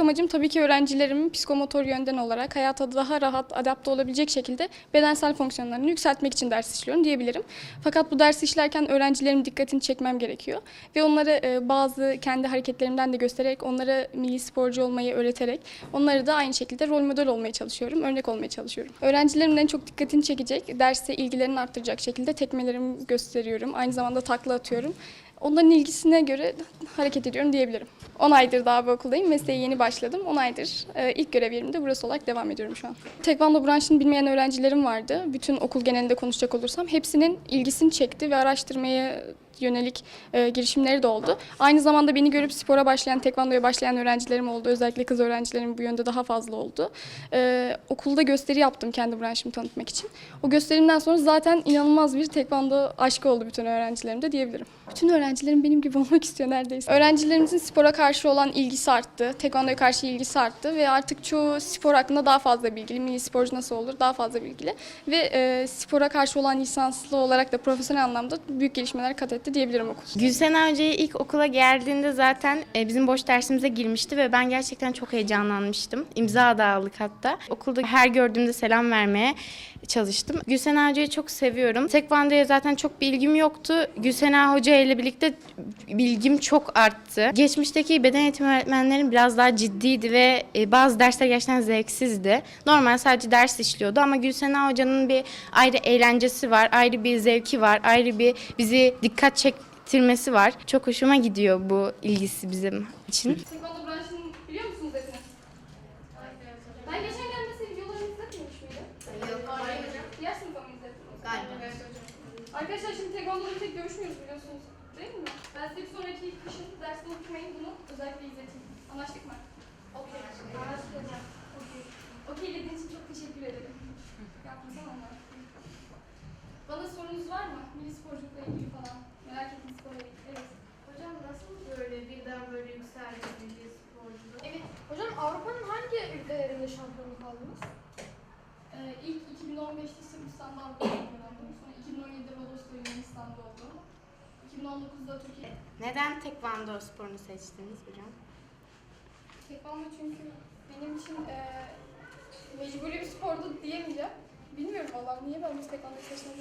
amacım tabii ki öğrencilerimin psikomotor yönden olarak hayata daha rahat adapte olabilecek şekilde bedensel fonksiyonlarını yükseltmek için ders işliyorum diyebilirim. Fakat bu dersi işlerken öğrencilerimin dikkatini çekmem gerekiyor. Ve onlara e, bazı kendi hareketlerimden de göstererek, onlara milli sporcu olmayı öğreterek, onları da aynı şekilde rol model olmaya çalışıyorum, örnek olmaya çalışıyorum. Öğrencilerimin en çok dikkatini çekecek, derste ilgilerini arttıracak şekilde tekmelerimi gösteriyorum. Aynı zamanda takla atıyorum. Onların ilgisine göre hareket ediyorum diyebilirim. 10 aydır daha bu okuldayım. Mesleğe yeni başladım. 10 aydır e, ilk görev yerimde burası olarak devam ediyorum şu an. Tekvando branşını bilmeyen öğrencilerim vardı. Bütün okul genelinde konuşacak olursam hepsinin ilgisini çekti ve araştırmaya yönelik e, girişimleri de oldu. Aynı zamanda beni görüp spora başlayan, tekvandoya başlayan öğrencilerim oldu. Özellikle kız öğrencilerim bu yönde daha fazla oldu. E, okulda gösteri yaptım kendi branşımı tanıtmak için. O gösterimden sonra zaten inanılmaz bir tekvando aşkı oldu bütün öğrencilerimde diyebilirim. Bütün öğrencilerim benim gibi olmak istiyor neredeyse. Öğrencilerimizin spora karşı olan ilgisi arttı. Tekvandoya karşı ilgisi arttı ve artık çoğu spor hakkında daha fazla bilgili. Milli sporcu nasıl olur daha fazla bilgili. Ve e, spora karşı olan lisanslı olarak da profesyonel anlamda büyük gelişmeler kat etti diyebilirim okul. Gülsena Hoca'ya ilk okula geldiğinde zaten e, bizim boş dersimize girmişti ve ben gerçekten çok heyecanlanmıştım. İmza da aldık hatta. Okulda her gördüğümde selam vermeye çalıştım. Gülsena Hoca'yı çok seviyorum. Tekvandoya zaten çok bilgim yoktu. Gülsena Hoca ile birlikte bilgim çok arttı. Geçmişteki beden eğitimi öğretmenlerim biraz daha ciddiydi ve e, bazı dersler gerçekten zevksizdi. Normal sadece ders işliyordu ama Gülsena Hoca'nın bir ayrı eğlencesi var, ayrı bir zevki var, ayrı bir bizi dikkat çektirmesi var. Çok hoşuma gidiyor bu ilgisi bizim için. Tekvando branşını biliyor musunuz hepiniz? Ben geçen gelmese videolarını izletmemiş miydim? Yok, hayır hocam. Diğer sınıfa mı izlettiniz? Galiba. Evet hocam. Arkadaşlar şimdi Tekvando'da tek görüşmüyoruz biliyorsunuz. Değil mi? Ben size bir sonraki kışın derste unutmayın bunu özellikle izleteyim. Anlaştık mı? Okey. Anlaştık hocam. Okey. Okey dediğiniz için çok teşekkür ederim. Yapmasam ama. Bana sorunuz var mı? Milli sporculukla ilgili aldınız? Ee, ilk 2015'te Sırbistan'da Avrupa Şampiyonu oldum. Sonra 2017'de Rodos'ta Yunanistan'da oldum. 2019'da Türkiye. Neden tekvando sporunu seçtiniz hocam? Tekvando çünkü benim için e, mecburi bir spordu diyemeyeceğim. Bilmiyorum vallahi niye ben bu tekvandoyu seçmedim.